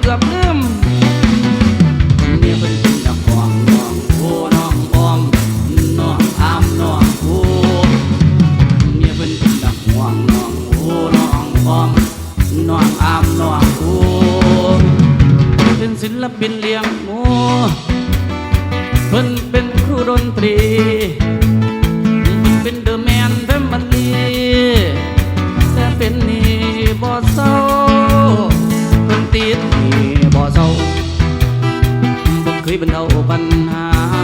เกือบลืมเมียเพิ่นเป็นนักห่วงน้องโอ้น้องออมน้องอามน้องโอ้เมียเพิ่นเป็นนักห่วงน้องโอ้น้องออมน้องอามน้องโอ้เป็นศิลปินเลี้ยงหมูเพิ่นเป็นครูดนตรีเป็นเดอะแมนแฟมิลีแต่เป็นนี่บ่เศร้า วยบรรเทาปัญหา